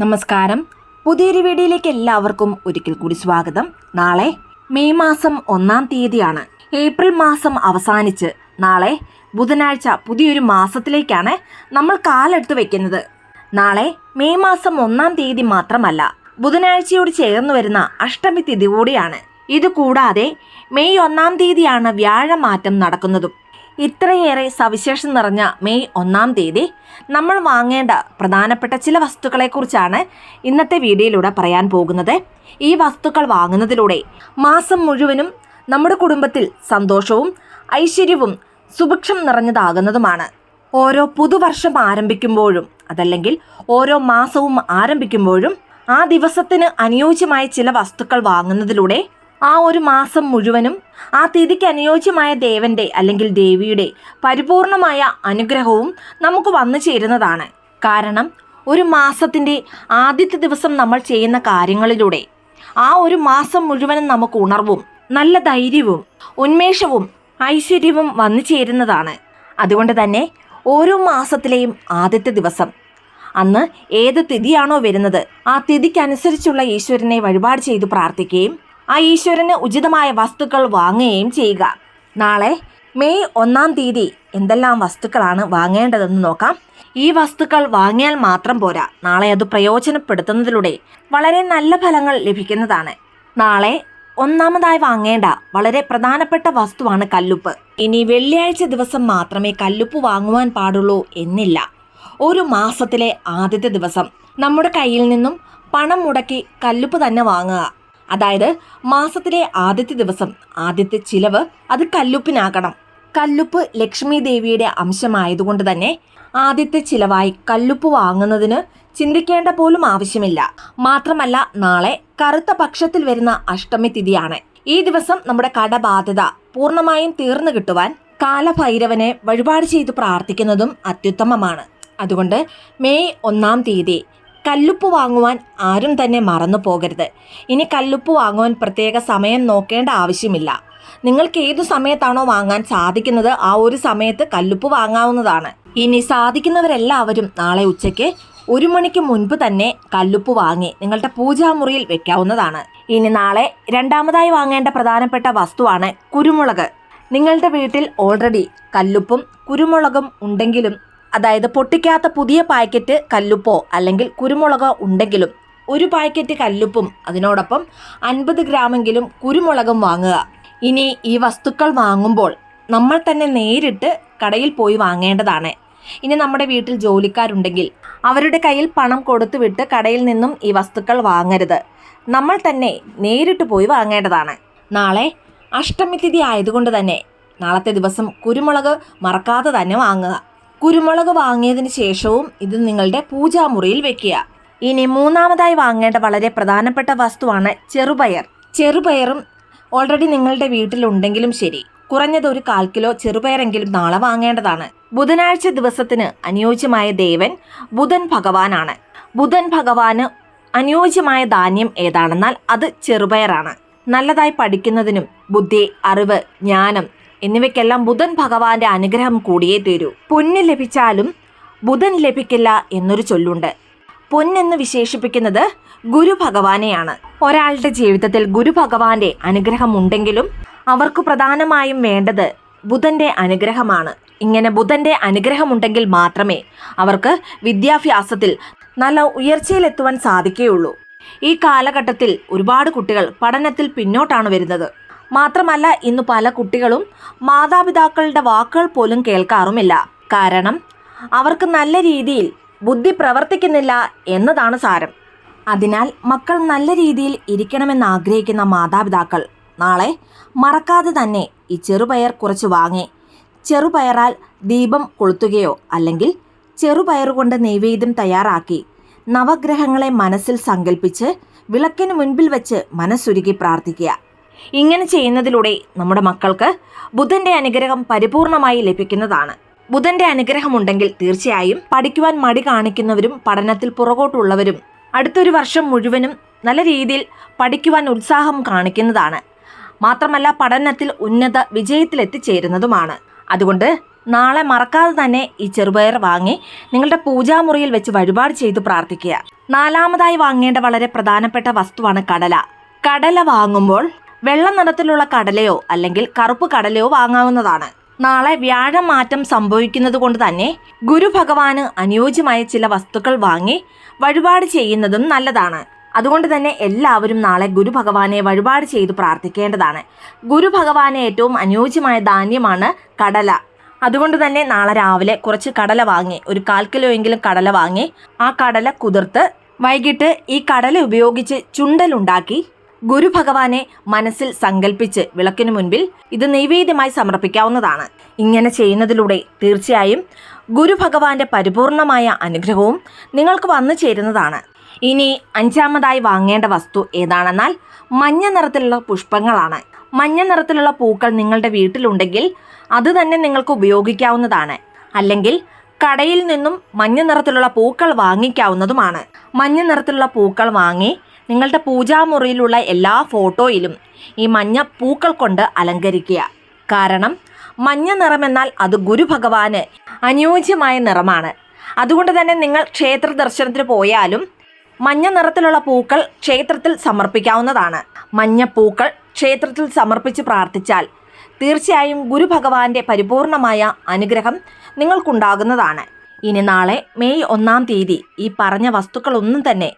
നമസ്കാരം. പുതിയൊരു വീഡിയോയിലേക്ക് എല്ലാവർക്കും ഒരിക്കൽ കൂടി സ്വാഗതം. നാളെ മെയ് മാസം ഒന്നാം തീയതിയാണ്. ഏപ്രിൽ മാസം അവസാനിച്ച് നാളെ ബുധനാഴ്ച പുതിയൊരു മാസത്തിലേക്കാണ് നമ്മൾ കാലെടുത്ത് വെക്കുന്നത്. നാളെ മെയ് മാസം ഒന്നാം തീയതി മാത്രമല്ല ബുധനാഴ്ചയോട് ചേർന്ന് വരുന്ന അഷ്ടമി തിഥി കൂടിയാണ് ഇതുകൂടാതെ മെയ് ഒന്നാം തീയതിയാണ് വ്യാഴമാറ്റം നടക്കുന്നതും. ഇത്രയേറെ സവിശേഷം നിറഞ്ഞ മെയ് ഒന്നാം തീയതി നമ്മൾ വാങ്ങേണ്ട പ്രധാനപ്പെട്ട ചില വസ്തുക്കളെക്കുറിച്ചാണ് ഇന്നത്തെ വീഡിയോയിലൂടെ പറയാൻ പോകുന്നത്. ഈ വസ്തുക്കൾ വാങ്ങുന്നതിലൂടെ മാസം മുഴുവനും നമ്മുടെ കുടുംബത്തിൽ സന്തോഷവും ഐശ്വര്യവും സുഭിക്ഷം നിറഞ്ഞതാകുന്നതുമാണ്. ഓരോ പുതുവർഷം ആരംഭിക്കുമ്പോഴും അതല്ലെങ്കിൽ ഓരോ മാസവും ആരംഭിക്കുമ്പോഴും ആ ദിവസത്തിന് അനുയോജ്യമായ ചില വസ്തുക്കൾ വാങ്ങുന്നതിലൂടെ ആ ഒരു മാസം മുഴുവനും ആ തിഥിക്ക് അനുയോജ്യമായ ദേവന്റെ അല്ലെങ്കിൽ ദേവിയുടെ പരിപൂർണമായ അനുഗ്രഹവും നമുക്ക് വന്നു ചേരുന്നതാണ്. കാരണം ഒരു മാസത്തിന്റെ ആദ്യത്തെ ദിവസം നമ്മൾ ചെയ്യുന്ന കാര്യങ്ങളിലൂടെ ആ ഒരു മാസം മുഴുവനും നമുക്ക് ഉണർവും നല്ല ധൈര്യവും ഉന്മേഷവും ഐശ്വര്യവും വന്നു ചേരുന്നതാണ്. അതുകൊണ്ട് തന്നെ ഓരോ മാസത്തിലെയും ആദ്യത്തെ ദിവസം അന്ന് ഏത് തിഥിയാണോ വരുന്നത് ആ തിഥിക്കനുസരിച്ചുള്ള ഈശ്വരനെ വഴിപാട് ചെയ്ത് പ്രാർത്ഥിക്കുകയും ആ ഈശ്വരന് ഉചിതമായ വസ്തുക്കൾ വാങ്ങുകയും ചെയ്യുക. നാളെ മെയ് ഒന്നാം തീയതി എന്തെല്ലാം വസ്തുക്കളാണ് വാങ്ങേണ്ടതെന്ന് നോക്കാം. ഈ വസ്തുക്കൾ വാങ്ങിയാൽ മാത്രം പോരാ. നാളെ അത് പ്രയോജനപ്പെടുത്തുന്നതിലൂടെ വളരെ നല്ല ഫലങ്ങൾ ലഭിക്കുന്നതാണ്. നാളെ ഒന്നാമതായി വാങ്ങേണ്ട വളരെ പ്രധാനപ്പെട്ട വസ്തുവാണ് കല്ലുപ്പ്. ഇനി വെള്ളിയാഴ്ച ദിവസം മാത്രമേ കല്ലുപ്പ് വാങ്ങുവാൻ പാടുള്ളൂ എന്നില്ല. ഒരു മാസത്തിലെ ആദ്യത്തെ ദിവസം. നമ്മുടെ കയ്യിൽ നിന്നും പണം മുടക്കി കല്ലുപ്പ് തന്നെ വാങ്ങുക. അതായത് മാസത്തിലെ ആദ്യത്തെ ദിവസം ആദ്യത്തെ ചിലവ് അത് കല്ലുപ്പിനാകണം. കല്ലുപ്പ് ലക്ഷ്മി ദേവിയുടെ അംശമായതുകൊണ്ട് തന്നെ ആദ്യത്തെ ചിലവായി കല്ലുപ്പ് വാങ്ങുന്നതിന് ചിന്തിക്കേണ്ട പോലും ആവശ്യമില്ല. മാത്രമല്ല നാളെ കറുത്ത പക്ഷത്തിൽ വരുന്ന അഷ്ടമി തിഥിയാണ്. ഈ ദിവസം നമ്മുടെ കടബാധ്യത പൂർണമായും തീർന്നു കിട്ടുവാൻ കാലഭൈരവനെ വഴിപാട് ചെയ്ത് പ്രാർത്ഥിക്കുന്നതും അത്യുത്തമമാണ്. അതുകൊണ്ട് മെയ് ഒന്നാം തീയതി കല്ലുപ്പ് വാങ്ങുവാൻ ആരും തന്നെ മറന്നു പോകരുത്. ഇനി കല്ലുപ്പ് വാങ്ങുവാൻ പ്രത്യേക സമയം നോക്കേണ്ട ആവശ്യമില്ല. നിങ്ങൾക്ക് ഏതു സമയത്താണോ വാങ്ങാൻ സാധിക്കുന്നത് ആ ഒരു സമയത്ത് കല്ലുപ്പ് വാങ്ങാവുന്നതാണ്. ഇനി സാധിക്കുന്നവരെല്ലാവരും നാളെ ഉച്ചയ്ക്ക് ഒരു മണിക്ക് മുൻപ് തന്നെ കല്ലുപ്പ് വാങ്ങി നിങ്ങളുടെ പൂജാമുറിയിൽ വെക്കാവുന്നതാണ്. ഇനി നാളെ രണ്ടാമതായി വാങ്ങേണ്ട പ്രധാനപ്പെട്ട വസ്തുവാണ് കുരുമുളക്. നിങ്ങളുടെ വീട്ടിൽ ഓൾറെഡി കല്ലുപ്പും കുരുമുളകും ഉണ്ടെങ്കിലും അതായത് പൊട്ടിക്കാത്ത പുതിയ പാക്കറ്റ് കല്ലുപ്പോ അല്ലെങ്കിൽ കുരുമുളകോ ഉണ്ടെങ്കിലും ഒരു പാക്കറ്റ് കല്ലുപ്പും അതിനോടൊപ്പം അൻപത് ഗ്രാമെങ്കിലും കുരുമുളകും വാങ്ങുക. ഇനി ഈ വസ്തുക്കൾ വാങ്ങുമ്പോൾ നമ്മൾ തന്നെ നേരിട്ട് കടയിൽ പോയി വാങ്ങേണ്ടതാണ്. ഇനി നമ്മുടെ വീട്ടിൽ ജോലിക്കാരുണ്ടെങ്കിൽ അവരുടെ കയ്യിൽ പണം കൊടുത്തുവിട്ട് കടയിൽ നിന്നും ഈ വസ്തുക്കൾ വാങ്ങരുത്. നമ്മൾ തന്നെ നേരിട്ട് പോയി വാങ്ങേണ്ടതാണ്. നാളെ അഷ്ടമി തിഥി ആയതുകൊണ്ട് തന്നെ നാളത്തെ ദിവസം കുരുമുളക് മറക്കാതെ തന്നെ വാങ്ങുക. കുരുമുളക് വാങ്ങിയതിന് ശേഷവും ഇത് നിങ്ങളുടെ പൂജാമുറിയിൽ വെക്കുക. ഇനി മൂന്നാമതായി വാങ്ങേണ്ട വളരെ പ്രധാനപ്പെട്ട വസ്തുവാണ് ചെറുപയർ. ചെറുപയറും ഓൾറെഡി നിങ്ങളുടെ വീട്ടിലുണ്ടെങ്കിലും ശരി. കുറഞ്ഞത് ഒരു കാൽ കിലോ ചെറുപയറെങ്കിലും നാളെ വാങ്ങേണ്ടതാണ്. ബുധനാഴ്ച ദിവസത്തിന് അനുയോജ്യമായ ദേവൻ ബുധൻ ഭഗവാനാണ്. ബുധൻ ഭഗവാന് അനുയോജ്യമായ ധാന്യം ഏതാണെന്നാൽ അത് ചെറുപയറാണ്. നല്ലതായി പഠിക്കുന്നതിനും ബുദ്ധി അറിവ് ജ്ഞാനം എന്നിവയ്ക്കെല്ലാം ബുധൻ ഭഗവാന്റെ അനുഗ്രഹം കൂടിയേ തീരൂ. പൊന്ന് ലഭിച്ചാലും ബുധൻ ലഭിക്കില്ല എന്നൊരു ചൊല്ലുണ്ട്. പൊന്നെന്ന് വിശേഷിപ്പിക്കുന്നത് ഗുരു ഭഗവാനെയാണ്. ഒരാളുടെ ജീവിതത്തിൽ ഗുരു ഭഗവാന്റെ അനുഗ്രഹം ഉണ്ടെങ്കിലും അവർക്ക് പ്രധാനമായും വേണ്ടത് ബുധന്റെ അനുഗ്രഹമാണ്. ഇങ്ങനെ ബുധന്റെ അനുഗ്രഹമുണ്ടെങ്കിൽ മാത്രമേ അവർക്ക് വിദ്യാഭ്യാസത്തിൽ നല്ല ഉയർച്ചയിലെത്തുവാൻ സാധിക്കുകയുള്ളൂ. ഈ കാലഘട്ടത്തിൽ ഒരുപാട് കുട്ടികൾ പഠനത്തിൽ പിന്നോട്ടാണ് വരുന്നത്. മാത്രമല്ല ഇന്ന് പല കുട്ടികളും മാതാപിതാക്കളുടെ വാക്കുകൾ പോലും കേൾക്കാറുമില്ല. കാരണം അവർക്ക് നല്ല രീതിയിൽ ബുദ്ധി പ്രവർത്തിക്കുന്നില്ല എന്നതാണ് സാരം. അതിനാൽ മക്കൾ നല്ല രീതിയിൽ ഇരിക്കണമെന്ന് ആഗ്രഹിക്കുന്ന മാതാപിതാക്കൾ നാളെ മറക്കാതെ തന്നെ ഈ ചെറുപയർ കുറച്ച് വാങ്ങി. ചെറുപയറാൽ ദീപം കൊളുത്തുകയോ അല്ലെങ്കിൽ ചെറുപയറുകൊണ്ട് നൈവേദ്യം തയ്യാറാക്കി നവഗ്രഹങ്ങളെ മനസ്സിൽ സങ്കല്പിച്ച് വിളക്കിന് മുൻപിൽ വെച്ച് മനസ്സുരുകി പ്രാർത്ഥിക്കുക. ഇങ്ങനെ ചെയ്യുന്നതിലൂടെ നമ്മുടെ മക്കൾക്ക് ബുധന്റെ അനുഗ്രഹം പരിപൂർണമായി ലഭിക്കുന്നതാണ്. ബുധന്റെ അനുഗ്രഹമുണ്ടെങ്കിൽ തീർച്ചയായും പഠിക്കുവാൻ മടി കാണിക്കുന്നവരും പഠനത്തിൽ പുറകോട്ടുള്ളവരും അടുത്തൊരു വർഷം മുഴുവനും നല്ല രീതിയിൽ പഠിക്കുവാൻ ഉത്സാഹം കാണിക്കുന്നതാണ്. മാത്രമല്ല പഠനത്തിൽ ഉന്നത വിജയത്തിലെത്തിച്ചേരുന്നതുമാണ്. അതുകൊണ്ട് നാളെ മറക്കാതെ തന്നെ ഈ ചെറുപയർ വാങ്ങി നിങ്ങളുടെ പൂജാമുറിയിൽ വെച്ച് വഴിപാട് ചെയ്ത് പ്രാർത്ഥിക്കുക. നാലാമതായി വാങ്ങേണ്ട വളരെ പ്രധാനപ്പെട്ട വസ്തുവാണ് കടല. കടല വാങ്ങുമ്പോൾ വെള്ള നിറത്തിലുള്ള കടലയോ അല്ലെങ്കിൽ കറുപ്പ് കടലയോ വാങ്ങാവുന്നതാണ്. നാളെ വ്യാഴമാറ്റം സംഭവിക്കുന്നത് കൊണ്ട് തന്നെ ഗുരു ഭഗവാന് അനുയോജ്യമായ ചില വസ്തുക്കൾ വാങ്ങി വഴിപാട് ചെയ്യുന്നതും നല്ലതാണ്. അതുകൊണ്ട് തന്നെ എല്ലാവരും നാളെ ഗുരു ഭഗവാനെ വഴിപാട് ചെയ്ത് പ്രാർത്ഥിക്കേണ്ടതാണ്. ഗുരു ഭഗവാന് ഏറ്റവും അനുയോജ്യമായ ധാന്യമാണ് കടല. അതുകൊണ്ട് തന്നെ നാളെ രാവിലെ കുറച്ച് കടല വാങ്ങി ഒരു കാൽ കിലോ എങ്കിലും കടല വാങ്ങി ആ കടല കുതിർത്ത് വൈകിട്ട് ഈ കടല ഉപയോഗിച്ച് ചുണ്ടലുണ്ടാക്കി ഗുരു ഭഗവാനെ മനസ്സിൽ സങ്കല്പിച്ച് വിളക്കിനു മുൻപിൽ ഇത് നൈവേദ്യമായി സമർപ്പിക്കാവുന്നതാണ്. ഇങ്ങനെ ചെയ്യുന്നതിലൂടെ തീർച്ചയായും ഗുരുഭഗവാന്റെ പരിപൂർണമായ അനുഗ്രഹവും നിങ്ങൾക്ക് വന്നു ചേരുന്നതാണ്. ഇനി അഞ്ചാമതായി വാങ്ങേണ്ട വസ്തു ഏതാണെന്നാൽ മഞ്ഞ നിറത്തിലുള്ള പുഷ്പങ്ങളാണ്. മഞ്ഞ നിറത്തിലുള്ള പൂക്കൾ നിങ്ങളുടെ വീട്ടിലുണ്ടെങ്കിൽ അത് തന്നെ നിങ്ങൾക്ക് ഉപയോഗിക്കാവുന്നതാണ്. അല്ലെങ്കിൽ കടയിൽ നിന്നും മഞ്ഞ നിറത്തിലുള്ള പൂക്കൾ വാങ്ങിക്കാവുന്നതുമാണ്. മഞ്ഞ നിറത്തിലുള്ള പൂക്കൾ വാങ്ങി നിങ്ങളുടെ പൂജാമുറിയിലുള്ള എല്ലാ ഫോട്ടോയിലും ഈ മഞ്ഞ പൂക്കൾ കൊണ്ട് അലങ്കരിക്കുക. കാരണം മഞ്ഞ നിറമെന്നാൽ അത് ഗുരു ഭഗവാന് അനുയോജ്യമായ നിറമാണ്. അതുകൊണ്ട് തന്നെ നിങ്ങൾ ക്ഷേത്ര ദർശനത്തിന് പോയാലും മഞ്ഞ നിറത്തിലുള്ള പൂക്കൾ ക്ഷേത്രത്തിൽ സമർപ്പിക്കാവുന്നതാണ്. മഞ്ഞ പൂക്കൾ ക്ഷേത്രത്തിൽ സമർപ്പിച്ച് പ്രാർത്ഥിച്ചാൽ തീർച്ചയായും ഗുരു ഭഗവാന്റെ പരിപൂർണമായ അനുഗ്രഹം നിങ്ങൾക്കുണ്ടാകുന്നതാണ്. ഇനി നാളെ മെയ് ഒന്നാം തീയതി ഈ പറഞ്ഞ വസ്തുക്കളൊന്നും തന്നെ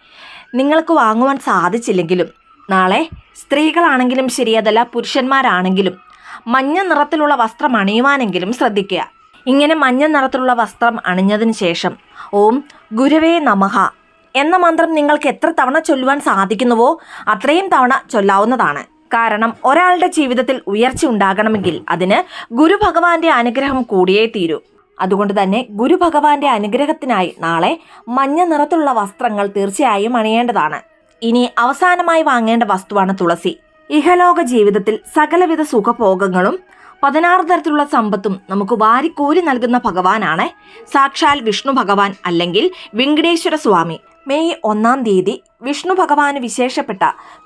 നിങ്ങൾക്ക് വാങ്ങുവാൻ സാധിച്ചില്ലെങ്കിലും. നാളെ സ്ത്രീകളാണെങ്കിലും ശരി അതല്ല പുരുഷന്മാരാണെങ്കിലും. മഞ്ഞ നിറത്തിലുള്ള വസ്ത്രം അണിയുവാനെങ്കിലും ശ്രദ്ധിക്കുക. ഇങ്ങനെ മഞ്ഞ നിറത്തിലുള്ള വസ്ത്രം അണിഞ്ഞതിന് ശേഷം ഓം ഗുരുവേ നമഹ എന്ന മന്ത്രം നിങ്ങൾക്ക് എത്ര തവണ ചൊല്ലുവാൻ സാധിക്കുന്നുവോ അത്രയും തവണ ചൊല്ലാവുന്നതാണ്. കാരണം ഒരാളുടെ ജീവിതത്തിൽ ഉയർച്ച ഉണ്ടാകണമെങ്കിൽ അതിന് ഗുരു ഭഗവാന്റെ അനുഗ്രഹം കൂടിയേ തീരൂ. അതുകൊണ്ട് തന്നെ ഗുരുഭഗവാന്റെ അനുഗ്രഹത്തിനായി നാളെ മഞ്ഞ നിറത്തിലുള്ള വസ്ത്രങ്ങൾ തീർച്ചയായും അണിയേണ്ടതാണ്. ഇനി അവസാനമായി വാങ്ങേണ്ട വസ്തുവാണ് തുളസി. ഇഹലോക ജീവിതത്തിൽ സകലവിധ സുഖഭോഗങ്ങളും പതിനാറ് തരത്തിലുള്ള സമ്പത്തും നമുക്ക് വാരിക്കോരി നൽകുന്ന ഭഗവാനാണ് സാക്ഷാൽ വിഷ്ണു ഭഗവാൻ അല്ലെങ്കിൽ വെങ്കടേശ്വര സ്വാമി. മെയ് ഒന്നാം തീയതി വിഷ്ണു ഭഗവാന് വിശേഷപ്പെട്ട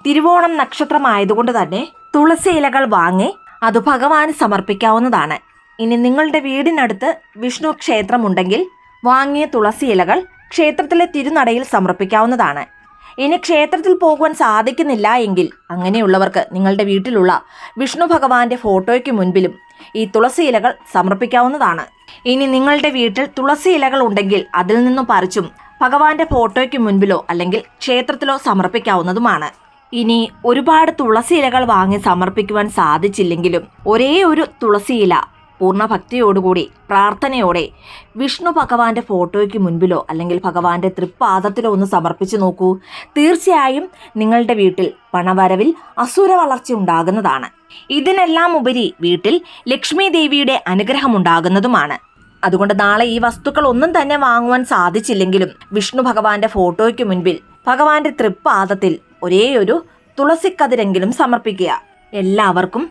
തിരുവോണം നക്ഷത്രമായതുകൊണ്ട് തന്നെ തുളസി ഇലകൾ വാങ്ങി അത് ഭഗവാന് സമർപ്പിക്കാവുന്നതാണ്. ഇനി നിങ്ങളുടെ വീടിനടുത്ത് വിഷ്ണു ക്ഷേത്രമുണ്ടെങ്കിൽ വാങ്ങിയ തുളസി ഇലകൾ ക്ഷേത്രത്തിലെ തിരുനടയിൽ സമർപ്പിക്കാവുന്നതാണ്. ഇനി ക്ഷേത്രത്തിൽ പോകുവാൻ സാധിക്കുന്നില്ല എങ്കിൽ അങ്ങനെയുള്ളവർക്ക് നിങ്ങളുടെ വീട്ടിലുള്ള വിഷ്ണു ഭഗവാന്റെ ഫോട്ടോയ്ക്ക് മുൻപിലും ഈ തുളസി ഇലകൾ സമർപ്പിക്കാവുന്നതാണ്. ഇനി നിങ്ങളുടെ വീട്ടിൽ തുളസി ഇലകൾ ഉണ്ടെങ്കിൽ അതിൽ നിന്നും പറിച്ചും ഭഗവാന്റെ ഫോട്ടോയ്ക്ക് മുൻപിലോ അല്ലെങ്കിൽ ക്ഷേത്രത്തിലോ സമർപ്പിക്കാവുന്നതുമാണ്. ഇനി ഒരുപാട് തുളസി ഇലകൾ വാങ്ങി സമർപ്പിക്കുവാൻ സാധിച്ചില്ലെങ്കിലും ഒരേ ഒരു തുളസി ഇല പൂർണ ഭക്തിയോടുകൂടി പ്രാർത്ഥനയോടെ വിഷ്ണു ഭഗവാന്റെ ഫോട്ടോയ്ക്ക് മുൻപിലോ അല്ലെങ്കിൽ ഭഗവാന്റെ തൃപ്പാദത്തിലോ ഒന്ന് സമർപ്പിച്ച് നോക്കൂ. തീർച്ചയായും നിങ്ങളുടെ വീട്ടിൽ പണവരവിൽ അസുര വളർച്ച ഉണ്ടാകുന്നതാണ്. ഇതിനെല്ലാം ഉപരി വീട്ടിൽ ലക്ഷ്മി ദേവിയുടെ അനുഗ്രഹം ഉണ്ടാകുന്നതുമാണ്. അതുകൊണ്ട് നാളെ ഈ വസ്തുക്കൾ ഒന്നും തന്നെ വാങ്ങുവാൻ സാധിച്ചില്ലെങ്കിലും വിഷ്ണു ഭഗവാന്റെ ഫോട്ടോയ്ക്ക് മുൻപിൽ ഭഗവാന്റെ തൃപ്പാദത്തിൽ ഒരേയൊരു ഒരു തുളസിക്കതിരെങ്കിലും സമർപ്പിക്കുക. എല്ലാവർക്കും